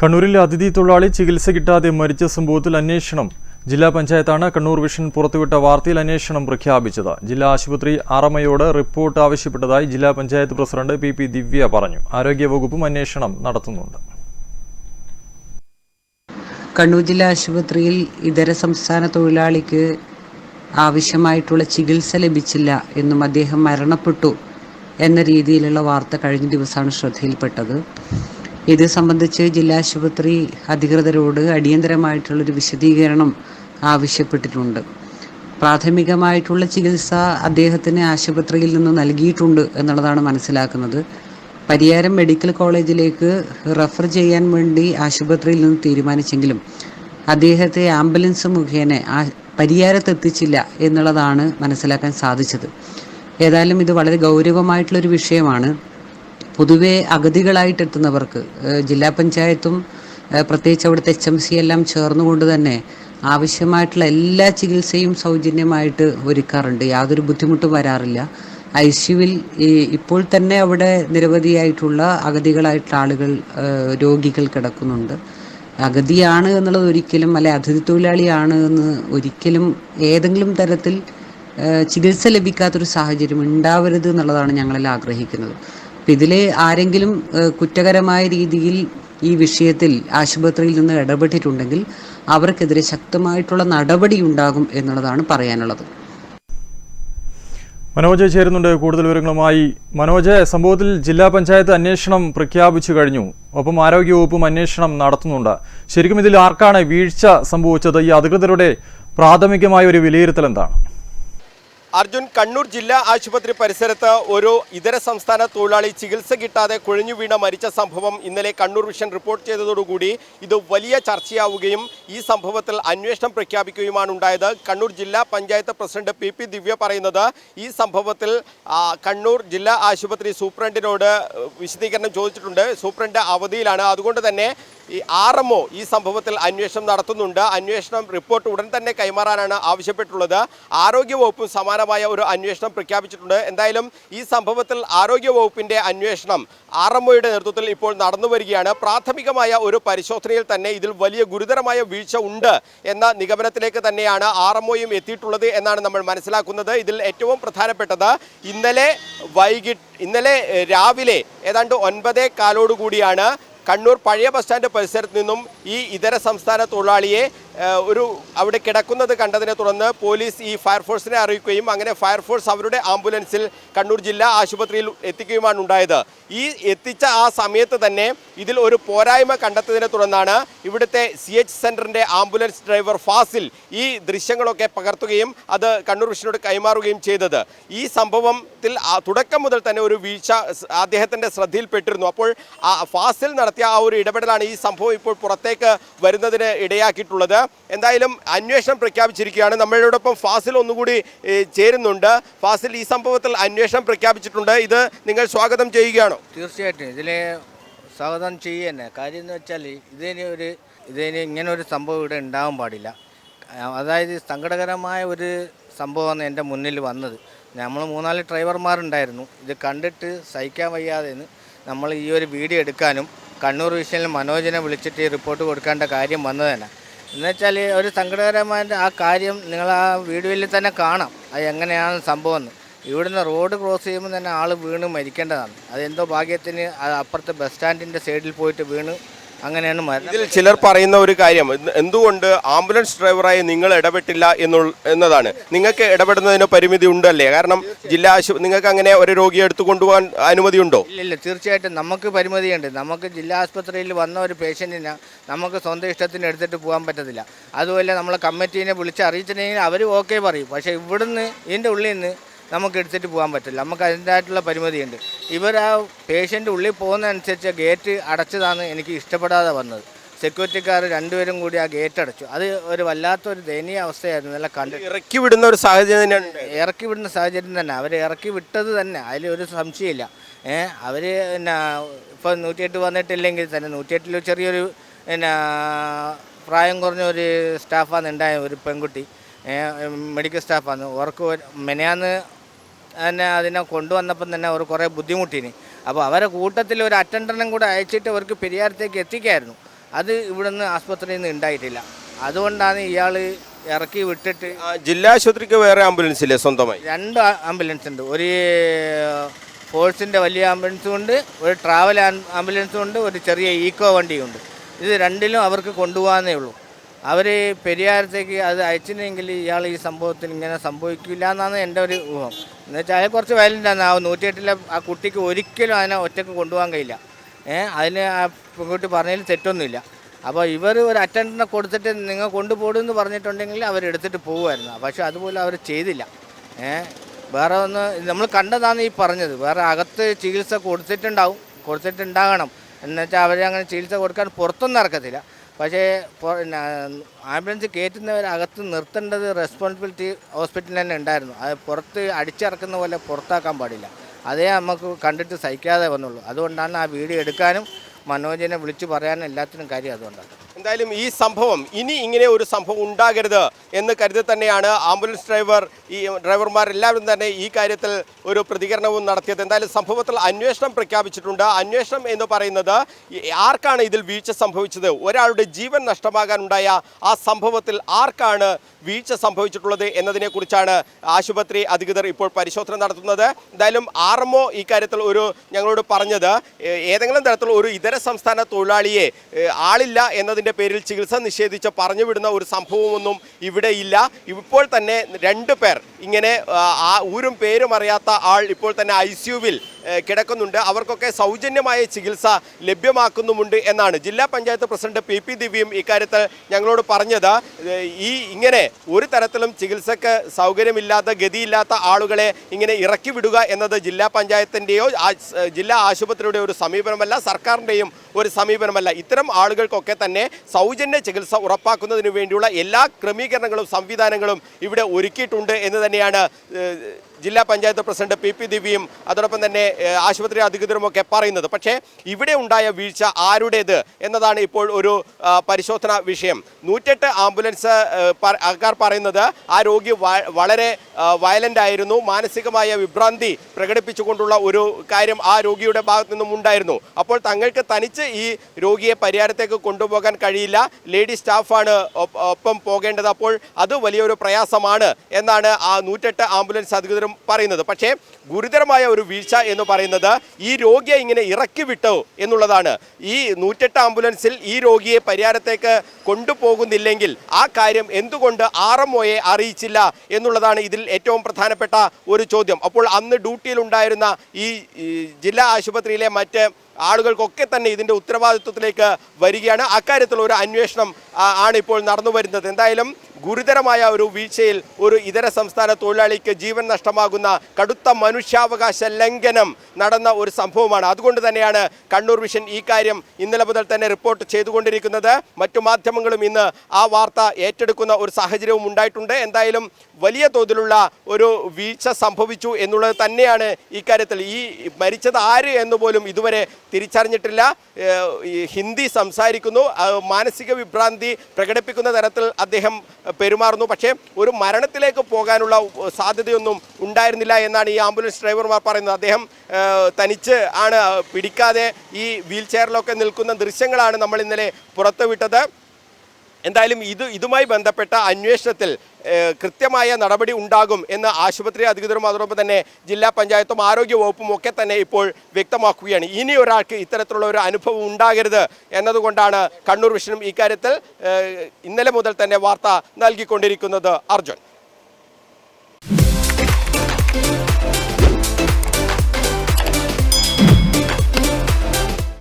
കണ്ണൂരിലെ അതിഥി തൊഴിലാളി ചികിത്സ കിട്ടാതെ മരിച്ച സംഭവത്തിൽ അന്വേഷണം. ജില്ലാ പഞ്ചായത്താണ് കണ്ണൂർ വിഷൻ പുറത്തുവിട്ട വാർത്തയിൽ അന്വേഷണം പ്രഖ്യാപിച്ചത്. ജില്ലാ ആശുപത്രി ആറമ്മയോട് റിപ്പോർട്ട് ആവശ്യപ്പെട്ടതായി ജില്ലാ panchayat president P P Divya പറഞ്ഞു. ആരോഗ്യവകുപ്പും അന്വേഷണം നടത്തുന്നുണ്ട്. കണ്ണൂർ ജില്ലാ ആശുപത്രിയിൽ ഇതര സംസ്ഥാന തൊഴിലാളിക്ക് ആവശ്യമായിട്ടുള്ള ചികിത്സ ലഭിച്ചില്ല എന്നും അദ്ദേഹം മരണപ്പെട്ടു എന്ന രീതിയിലുള്ള വാർത്ത കഴിഞ്ഞ ദിവസമാണ് ശ്രദ്ധയിൽപ്പെട്ടത്. ഇത് സംബന്ധിച്ച് ജില്ലാ ആശുപത്രി അധികൃതരോട് അടിയന്തരമായിട്ടുള്ളൊരു വിശദീകരണം ആവശ്യപ്പെട്ടിട്ടുണ്ട്. പ്രാഥമികമായിട്ടുള്ള ചികിത്സ അദ്ദേഹത്തിന് ആശുപത്രിയിൽ നിന്ന് നൽകിയിട്ടുണ്ട് എന്നുള്ളതാണ് മനസ്സിലാക്കുന്നത്. പരിയാരം മെഡിക്കൽ കോളേജിലേക്ക് റെഫർ ചെയ്യാൻ വേണ്ടി ആശുപത്രിയിൽ നിന്ന് തീരുമാനിച്ചെങ്കിലും അദ്ദേഹത്തെ ആംബുലൻസ് മുഖേന ആ പരിയാരത്ത് എത്തിച്ചില്ല എന്നുള്ളതാണ് മനസ്സിലാക്കാൻ സാധിച്ചത്. ഏതായാലും ഇത് വളരെ ഗൗരവമായിട്ടുള്ളൊരു വിഷയമാണ്. പൊതുവെ അഗതികളായിട്ട് എത്തുന്നവർക്ക് ജില്ലാ പഞ്ചായത്തും പ്രത്യേകിച്ച് അവിടുത്തെ എച്ച് എം സി എല്ലാം ചേർന്നുകൊണ്ട് തന്നെ ആവശ്യമായിട്ടുള്ള എല്ലാ ചികിത്സയും സൗജന്യമായിട്ട് ഒരുക്കാറുണ്ട്. യാതൊരു ബുദ്ധിമുട്ടും വരാറില്ല. ഐ സിയുവിൽ ഇപ്പോൾ തന്നെ അവിടെ നിരവധിയായിട്ടുള്ള അഗതികളായിട്ടുള്ള ആളുകൾ രോഗികൾ കിടക്കുന്നുണ്ട്. അഗതിയാണ് എന്നുള്ളത് ഒരിക്കലും അല്ലെ അതിഥി തൊഴിലാളിയാണ് എന്ന് ഒരിക്കലും ഏതെങ്കിലും തരത്തിൽ ചികിത്സ ലഭിക്കാത്തൊരു സാഹചര്യം ഉണ്ടാവരുത് എന്നുള്ളതാണ് ഞങ്ങളെല്ലാം ആഗ്രഹിക്കുന്നത്. അപ്പം ഇതിൽ ആരെങ്കിലും കുറ്റകരമായ രീതിയിൽ ഈ വിഷയത്തിൽ ആശുപത്രിയിൽ നിന്ന് ഇടപെട്ടിട്ടുണ്ടെങ്കിൽ അവർക്കെതിരെ ശക്തമായിട്ടുള്ള നടപടി ഉണ്ടാകും എന്നുള്ളതാണ് പറയാനുള്ളത്. മനോജ് ചേരുന്നുണ്ട്. കൂടുതൽ വിവരങ്ങളുമായി മനോജ് സംഭവത്തിൽ ജില്ലാ പഞ്ചായത്ത് അന്വേഷണം പ്രഖ്യാപിച്ചു കഴിഞ്ഞു. ഒപ്പം ആരോഗ്യവകുപ്പും അന്വേഷണം നടത്തുന്നുണ്ട്. ശരിക്കും ഇതിൽ ആർക്കാണ് വീഴ്ച സംഭവിച്ചത്? ഈ അധികൃതരുടെ പ്രാഥമികമായ ഒരു വിലയിരുത്തൽ എന്താണ്? അർജുൻ കണ്ണൂർ ജില്ലാ ആശുപത്രി പരിസരത്ത് ഒരു ഇതര സംസ്ഥാന തൊഴിലാളി ചികിത്സ കിട്ടാതെ കുഴഞ്ഞു വീണ മരിച്ച സംഭവം ഇന്നലെ കണ്ണൂർ വിഷൻ റിപ്പോർട്ട് ചെയ്തതോടുകൂടി ഇത് വലിയ ചർച്ചയാവുകയും ഈ സംഭവത്തിൽ അന്വേഷണം പ്രഖ്യാപിക്കുകയുമാണ് ഉണ്ടായത്. കണ്ണൂർ ജില്ലാ panchayat president P P Divya പറയുന്നത് ഈ സംഭവത്തിൽ കണ്ണൂർ ജില്ലാ ആശുപത്രി സൂപ്രണ്ടിനോട് വിശദീകരണം ചോദിച്ചിട്ടുണ്ട്. സൂപ്രണ്ട് അവധിയിലാണ്. അതുകൊണ്ട് തന്നെ ഈ ആർ എം ഒ ഈ സംഭവത്തിൽ അന്വേഷണം നടത്തുന്നുണ്ട്. അന്വേഷണം റിപ്പോർട്ട് ഉടൻ തന്നെ കൈമാറാനാണ് ആവശ്യപ്പെട്ടുള്ളത്. ആരോഗ്യവകുപ്പും സമാനമായ ഒരു അന്വേഷണം പ്രഖ്യാപിച്ചിട്ടുണ്ട്. എന്തായാലും ഈ സംഭവത്തിൽ ആരോഗ്യവകുപ്പിന്റെ അന്വേഷണം ആർ എം ഒയുടെ നേതൃത്വത്തിൽ ഇപ്പോൾ നടന്നു വരികയാണ്. പ്രാഥമികമായ ഒരു പരിശോധനയിൽ തന്നെ ഇതിൽ വലിയ ഗുരുതരമായ വീഴ്ച ഉണ്ട് എന്ന നിഗമനത്തിലേക്ക് തന്നെയാണ് ആർ എം ഒയും എത്തിയിട്ടുള്ളത് എന്നാണ് നമ്മൾ മനസ്സിലാക്കുന്നത്. ഇതിൽ ഏറ്റവും പ്രധാനപ്പെട്ടത് ഇന്നലെ വൈകിട്ട് ഇന്നലെ രാവിലെ ഏതാണ്ട് ഒൻപതേ കാലോടുകൂടിയാണ് കണ്ണൂർ പഴയ ബസ് സ്റ്റാൻഡ് പരിസരത്ത് നിന്നും ഈ ഇതര സംസ്ഥാന തൊഴിലാളിയെ ഒരു അവിടെ കിടക്കുന്നത് കണ്ടതിനെ തുടർന്ന് പോലീസ് ഈ ഫയർഫോഴ്സിനെ അറിയിക്കുകയും അങ്ങനെ ഫയർഫോഴ്സ് അവരുടെ ആംബുലൻസിൽ കണ്ണൂർ ജില്ലാ ആശുപത്രിയിൽ എത്തിക്കുകയുമാണ് ഉണ്ടായത്. ഈ എത്തിച്ച ആ സമയത്ത് തന്നെ ഇതിൽ ഒരു പോരായ്മ കണ്ടെത്തതിനെ തുടർന്നാണ് ഇവിടുത്തെ സി എച്ച് സെന്ററിന്റെ ആംബുലൻസ് ഡ്രൈവർ ഫാസിൽ ഈ ദൃശ്യങ്ങളൊക്കെ പകർത്തുകയും അത് കണ്ണൂർ വിഷനോട് കൈമാറുകയും ചെയ്തത്. ഈ സംഭവത്തിൽ തുടക്കം മുതൽ തന്നെ ഒരു വീഴ്ച അദ്ദേഹത്തിന്റെ ശ്രദ്ധയിൽപ്പെട്ടിരുന്നു. അപ്പോൾ ആ ഫാസിൽ നടത്തിയ ആ ഒരു ഇടപെടലാണ് ഈ സംഭവം ഇപ്പോൾ പുറത്തേക്ക് വരുന്നതിന് ഇടയാക്കിയിട്ടുള്ളത്. എന്തായാലും അന്വേഷണം പ്രഖ്യാപിച്ചിരിക്കുകയാണ്. നമ്മളോടൊപ്പം ഫാസിൽ ഒന്നുകൂടി ചേരുന്നുണ്ട്. ഫാസിൽ ഈ സംഭവത്തിൽ അന്വേഷണം പ്രഖ്യാപിച്ചിട്ടുണ്ട്. ഇത് നിങ്ങൾ സ്വാഗതം ചെയ്യുകയാണോ? തീർച്ചയായിട്ടും. ഇതിലെ സ്വാഗതം ചെയ്യുക കാര്യം എന്ന് വെച്ചാൽ ഇതിന് ഒരു ഇതിന് ഇങ്ങനെ ഒരു സംഭവം ഇവിടെ ഉണ്ടാവാൻ പാടില്ല. അതായത് സങ്കടകരമായ ഒരു സംഭവമാണ് എന്റെ മുന്നിൽ വന്നത്. നമ്മൾ മൂന്നാൽ ഡ്രൈവർമാരുണ്ടായിരുന്നു. ഇത് കണ്ടിട്ട് സഹിക്കാൻ വയ്യാതെ നമ്മൾ ഈ ഒരു വീഡിയോ എടുക്കാനും കണ്ണൂർ വിഷനിൽ മനോജിനെ വിളിച്ചിട്ട് ഈ റിപ്പോർട്ട് കൊടുക്കേണ്ട കാര്യം വന്നത് തന്നെ എന്നുവെച്ചാൽ ഒരു സങ്കടകരമായ ആ കാര്യം നിങ്ങൾ ആ വീഡിയോയിൽ തന്നെ കാണാം. അത് എങ്ങനെയാണ് സംഭവം എന്ന് ഇവിടുന്ന് റോഡ് ക്രോസ് ചെയ്യുമ്പോൾ തന്നെ ആൾ വീണ് മരിക്കേണ്ടതാണ്. അതെന്തോ ഭാഗ്യത്തിന് അപ്പുറത്തെ ബസ് സ്റ്റാൻഡിന്റെ സൈഡിൽ പോയിട്ട് വീണ് അങ്ങനെയാണ് ഇതിൽ ചിലർ പറയുന്ന ഒരു കാര്യം എന്തുകൊണ്ട് ആംബുലൻസ് ഡ്രൈവറായി നിങ്ങൾ ഇടപെട്ടില്ല എന്നുള്ള എന്നതാണ്. നിങ്ങൾക്ക് ഇടപെടുന്നതിന് പരിമിതി ഉണ്ടല്ലേ? കാരണം ജില്ലാ ആശുപത്രി നിങ്ങൾക്ക് അങ്ങനെ ഒരു രോഗിയെ എടുത്തു കൊണ്ടുപോകാൻ അനുമതിയുണ്ടോ ഇല്ല ഇല്ല തീർച്ചയായിട്ടും നമുക്ക് പരിമിതിയുണ്ട്. നമുക്ക് ജില്ലാ ആശുപത്രിയിൽ വന്ന ഒരു പേഷ്യന്റിന് നമുക്ക് സ്വന്തം ഇഷ്ടത്തിന് എടുത്തിട്ട് പോകാൻ പറ്റത്തില്ല. അതുപോലെ നമ്മളെ കമ്മിറ്റീനെ വിളിച്ച് അറിയിച്ചിട്ടുണ്ടെങ്കിൽ അവർ ഓക്കെ പറയും. പക്ഷേ ഇവിടുന്ന് ഇതിന്റെ ഉള്ളിൽ നിന്ന് നമുക്ക് എടുത്തിട്ട് പോകാൻ പറ്റില്ല. നമുക്ക് അതിന്റെതായിട്ടുള്ള പരിമിതിയുണ്ട്. ഇവർ ആ പേഷ്യന്റ് ഉള്ളിൽ പോകുന്നതനുസരിച്ച് ഗേറ്റ് അടച്ചതാണ് എനിക്ക് ഇഷ്ടപ്പെടാതെ വന്നത്. സെക്യൂരിറ്റിക്കാർ രണ്ടുപേരും കൂടി ആ ഗേറ്റ് അടച്ചു. അത് ഒരു വല്ലാത്തൊരു ദയനീയ അവസ്ഥയായിരുന്നു. നല്ല കണ്ട് ഇറക്കി വിടുന്ന ഒരു സാഹചര്യം തന്നെയാണ്. ഇറക്കി വിടുന്ന സാഹചര്യം തന്നെ. അവർ ഇറക്കി വിട്ടത് തന്നെ. അതിൽ ഒരു സംശയമില്ല. ഏ അവർ പിന്നെ ഇപ്പം നൂറ്റിയെട്ട് വന്നിട്ടില്ലെങ്കിൽ തന്നെ നൂറ്റിയെട്ടിൽ ചെറിയൊരു പിന്നെ പ്രായം കുറഞ്ഞ ഒരു സ്റ്റാഫാണ് ഉണ്ടായ ഒരു പെൺകുട്ടി. മെഡിക്കൽ സ്റ്റാഫാണ് ഓർക്ക് മെനയാന്ന് തന്നെ അതിനെ കൊണ്ടുവന്നപ്പം തന്നെ അവർ കുറേ ബുദ്ധിമുട്ടിന്. അപ്പോൾ അവരെ കൂട്ടത്തിൽ ഒരു അറ്റൻഡറിനും കൂടെ അയച്ചിട്ട് അവർക്ക് പെരിയാരത്തേക്ക് എത്തിക്കായിരുന്നു. അത് ഇവിടുന്ന് ആസ്പത്രിയിൽ നിന്ന് ഉണ്ടായിട്ടില്ല. അതുകൊണ്ടാണ് ഇയാൾ ഇറക്കി വിട്ടിട്ട് ജില്ലാശുപത്രിക്ക് ജില്ലാ ആശുപത്രിക്ക് വേറെ ആംബുലൻസ് ഇല്ലേ സ്വന്തമായി? രണ്ട് ആംബുലൻസ് ഉണ്ട്. ഒരു ഫോഴ്സിന്റെ വലിയ ആംബുലൻസും ഉണ്ട് ഒരു ട്രാവൽ ആംബുലൻസും ഉണ്ട് ഒരു ചെറിയ ഈക്കോ വണ്ടിയും ഉണ്ട് ഇത് രണ്ടിലും അവർക്ക് കൊണ്ടുപോകാനേ ഉള്ളൂ. അവർ പെരിയാരത്തേക്ക് അത് അയച്ചില്ലെങ്കിൽ ഇയാൾ ഈ സംഭവത്തിൽ ഇങ്ങനെ സംഭവിക്കില്ല എന്നാണ് എന്റെ ഒരു ഊഹം. എന്ന് വെച്ചാൽ അയാൾ കുറച്ച് വയലന്റാണ് ആ നൂറ്റിയെട്ടിലെ ആ കുട്ടിക്ക് ഒരിക്കലും അതിനെ ഒറ്റയ്ക്ക് കൊണ്ടുപോകാൻ കഴിയില്ല. ഏഹ് അതിന് ആ പെൺകുട്ടി പറഞ്ഞതിൽ തെറ്റൊന്നുമില്ല. അപ്പോൾ ഇവർ ഒരു അറ്റൻഡറിനെ കൊടുത്തിട്ട് നിങ്ങൾ കൊണ്ടുപോടുമെന്ന് പറഞ്ഞിട്ടുണ്ടെങ്കിൽ അവർ എടുത്തിട്ട് പോകുമായിരുന്നു. പക്ഷേ അതുപോലെ അവർ ചെയ്തില്ല. ഏഹ് വേറെ ഒന്ന് നമ്മൾ കണ്ടതാണ് ഈ പറഞ്ഞത്. വേറെ അകത്ത് ചികിത്സ കൊടുത്തിട്ടുണ്ടാവും. കൊടുത്തിട്ടുണ്ടാകണം. എന്നുവെച്ചാൽ അവരെ അങ്ങനെ ചികിത്സ കൊടുക്കാൻ പുറത്തൊന്നും ഇറക്കത്തില്ല. പക്ഷേ പിന്നെ ആംബുലൻസ് കയറ്റുന്നവരകത്ത് നിർത്തേണ്ടത് റെസ്പോൺസിബിലിറ്റി ഹോസ്പിറ്റലിൽ തന്നെ ഉണ്ടായിരുന്നു. അത് പുറത്ത് അടിച്ചിറക്കുന്ന പോലെ പുറത്താക്കാൻ പാടില്ല. അതേ നമുക്ക് കണ്ടിട്ട് സഹിക്കാതെ വന്നുള്ളൂ. അതുകൊണ്ടാണ് ആ വീഡിയോ എടുക്കാനും മനോജിനെ വിളിച്ചു പറയാനും എല്ലാത്തിനും കാര്യം അതുകൊണ്ടാണ്. എന്തായാലും ഈ സംഭവം ഇനി ഇങ്ങനെ ഒരു സംഭവം ഉണ്ടാകരുത് എന്ന് കരുതി തന്നെയാണ് ആംബുലൻസ് ഡ്രൈവർ ഈ ഡ്രൈവർമാരെല്ലാവരും തന്നെ ഈ കാര്യത്തിൽ ഒരു പ്രതികരണവും നടത്തിയത്. എന്തായാലും സംഭവത്തിൽ അന്വേഷണം പ്രഖ്യാപിച്ചിട്ടുണ്ട്. അന്വേഷണം എന്ന് പറയുന്നത് ആർക്കാണ് ഇതിൽ വീഴ്ച സംഭവിച്ചത്? ഒരാളുടെ ജീവൻ നഷ്ടമാകാനുണ്ടായ ആ സംഭവത്തിൽ ആർക്കാണ് വീഴ്ച സംഭവിച്ചിട്ടുള്ളത് എന്നതിനെക്കുറിച്ചാണ് ആശുപത്രി അധികൃതർ ഇപ്പോൾ പരിശോധന നടത്തുന്നത്. എന്തായാലും ആർ എം ഒ ഇക്കാര്യത്തിൽ ഒരു ഞങ്ങളോട് പറഞ്ഞത് ഏതെങ്കിലും തരത്തിലുള്ള ഒരു ഇതര സംസ്ഥാന തൊഴിലാളിയെ ആളില്ല എന്നതിന്റെ പേരിൽ ചികിത്സ നിഷേധിച്ച് പറഞ്ഞു വിടുന്ന ഒരു സംഭവമൊന്നും ഇവിടെ ഇല്ല. ഇപ്പോൾ തന്നെ രണ്ട് പേർ ഇങ്ങനെ ആ ഊരും പേരും അറിയാത്ത ആൾ ഇപ്പോൾ തന്നെ ഐ സിയുവിൽ കിടക്കുന്നുണ്ട്. അവർക്കൊക്കെ സൗജന്യമായ ചികിത്സ ലഭ്യമാക്കുന്നുമുണ്ട് എന്നാണ് ജില്ലാ പഞ്ചായത്ത് പ്രസിഡന്റ് പി പി ദിവ്യയും ഇക്കാര്യത്തിൽ ഞങ്ങളോട് പറഞ്ഞത്. ഈ ഇങ്ങനെ ഒരു തരത്തിലും ചികിത്സക്ക് സൗകര്യമില്ലാത്ത ഗതിയില്ലാത്ത ആളുകളെ ഇങ്ങനെ ഇറക്കി വിടുക എന്നത് ജില്ലാ പഞ്ചായത്തിന്റെയോ ജില്ലാ ആശുപത്രിയുടെ ഒരു സമീപനമല്ല സർക്കാരിന്റെയും ഒരു സമീപനമല്ല. ഇത്തരം ആളുകൾക്കൊക്കെ തന്നെ സൗജന്യ ചികിത്സ ഉറപ്പാക്കുന്നതിന് വേണ്ടിയുള്ള എല്ലാ ക്രമീകരണങ്ങളും സംവിധാനങ്ങളും ഇവിടെ ഒരുക്കിയിട്ടുണ്ട് എന്ന് തന്നെയാണ് ജില്ലാ പഞ്ചായത്ത് പ്രസിഡന്റ് പി പി ദിവ്യയും അതോടൊപ്പം തന്നെ ആശുപത്രി അധികൃതരും ഒക്കെ പറയുന്നത്. പക്ഷേ ഇവിടെ ഉണ്ടായ വീഴ്ച ആരുടേത് എന്നതാണ് ഇപ്പോൾ ഒരു പരിശോധന വിഷയം. നൂറ്റെട്ട് ആംബുലൻസ് ആൾക്കാർ പറയുന്നത് ആ രോഗി വളരെ വയലന്റ് ആയിരുന്നു. മാനസികമായ വിഭ്രാന്തി പ്രകടിപ്പിച്ചുകൊണ്ടുള്ള ഒരു കാര്യം ആ രോഗിയുടെ ഭാഗത്തു നിന്നും ഉണ്ടായിരുന്നു. അപ്പോൾ തങ്ങൾക്ക് തനിച്ച് ഈ രോഗിയെ പരിഹാരത്തേക്ക് കൊണ്ടുപോകാൻ കഴിയില്ല. ലേഡി സ്റ്റാഫാണ് ഒപ്പം പോകേണ്ടത്. അപ്പോൾ അത് വലിയൊരു പ്രയാസമാണ് എന്നാണ് ആ നൂറ്റെട്ട് ആംബുലൻസ് അധികൃതരും പറയുന്നത്. പക്ഷേ ഗുരുതരമായ ഒരു വീഴ്ച എന്ന് പറയുന്നത് ഈ രോഗിയെ ഇങ്ങനെ ഇറക്കി വിട്ടോ എന്നുള്ളതാണ്. ഈ നൂറ്റെട്ട് ആംബുലൻസിൽ ഈ രോഗിയെ പരിഹാരത്തേക്ക് കൊണ്ടുപോകുന്നില്ലെങ്കിൽ ആ കാര്യം എന്തുകൊണ്ട് ആർ എം ഒയെ അറിയിച്ചില്ല എന്നുള്ളതാണ് ഇതിൽ ഏറ്റവും പ്രധാനപ്പെട്ട ഒരു ചോദ്യം. അപ്പോൾ അന്ന് ഡ്യൂട്ടിയിലുണ്ടായിരുന്ന ഈ ജില്ലാ ആശുപത്രിയിലെ മറ്റ് ആളുകൾക്കൊക്കെ തന്നെ ഇതിന്റെ ഉത്തരവാദിത്വത്തിലേക്ക് വരികയാണ്. അക്കാര്യത്തിൽ ഒരു അന്വേഷണം ആണ് ഇപ്പോൾ നടന്നു വരുന്നത് എന്തായാലും ഗുരുതരമായ ഒരു വീഴ്ചയിൽ ഒരു ഇതര സംസ്ഥാന തൊഴിലാളിക്ക് ജീവൻ നഷ്ടമാകുന്ന കടുത്ത മനുഷ്യാവകാശ ലംഘനം നടന്ന ഒരു സംഭവമാണ്. അതുകൊണ്ട് തന്നെയാണ് കണ്ണൂർ വിഷൻ ഈ കാര്യം ഇന്നലെ മുതൽ തന്നെ റിപ്പോർട്ട് ചെയ്തുകൊണ്ടിരിക്കുന്നത്. മറ്റു മാധ്യമങ്ങളും ഇന്ന് ആ വാർത്ത ഏറ്റെടുക്കുന്ന ഒരു സാഹചര്യവും ഉണ്ടായിട്ടുണ്ട്. എന്തായാലും വലിയ തോതിലുള്ള ഒരു വീഴ്ച സംഭവിച്ചു എന്നുള്ളത് തന്നെയാണ് ഇക്കാര്യത്തിൽ ഈ മരിച്ചത് ആര് എന്ന് പോലും ഇതുവരെ തിരിച്ചറിഞ്ഞിട്ടില്ല. ഹിന്ദി സംസാരിക്കുന്നു. മാനസിക വിഭ്രാന്തി പ്രകടിപ്പിക്കുന്ന തരത്തിൽ അദ്ദേഹം പെരുമാറുന്നു. പക്ഷേ ഒരു മരണത്തിലേക്ക് പോകാനുള്ള സാധ്യതയൊന്നും ഉണ്ടായിരുന്നില്ല എന്നാണ് ഈ ആംബുലൻസ് ഡ്രൈവർമാർ പറയുന്നത്. അദ്ദേഹം തനിച്ച് ആണ് പിടിക്കാതെ ഈ വീൽ ചെയറിലൊക്കെ നിൽക്കുന്ന ദൃശ്യങ്ങളാണ് നമ്മൾ ഇന്നലെ പുറത്തുവിട്ടത്. എന്തായാലും ഇത് ഇതുമായി ബന്ധപ്പെട്ട അന്വേഷണത്തിൽ കൃത്യമായ നടപടി ഉണ്ടാകും എന്ന് ആശുപത്രി അധികൃതരും അതോടൊപ്പം തന്നെ ജില്ലാ പഞ്ചായത്തും ആരോഗ്യ വകുപ്പും ഒക്കെ തന്നെ ഇപ്പോൾ വ്യക്തമാക്കുകയാണ്. ഇനി ഒരാൾക്ക് ഇത്തരത്തിലുള്ള ഒരു അനുഭവം ഉണ്ടാകരുത് എന്നതുകൊണ്ടാണ് കണ്ണൂർ വിഷനും ഇക്കാര്യത്തിൽ ഇന്നലെ മുതൽ തന്നെ വാർത്ത നൽകിക്കൊണ്ടിരിക്കുന്നത് അർജുൻ.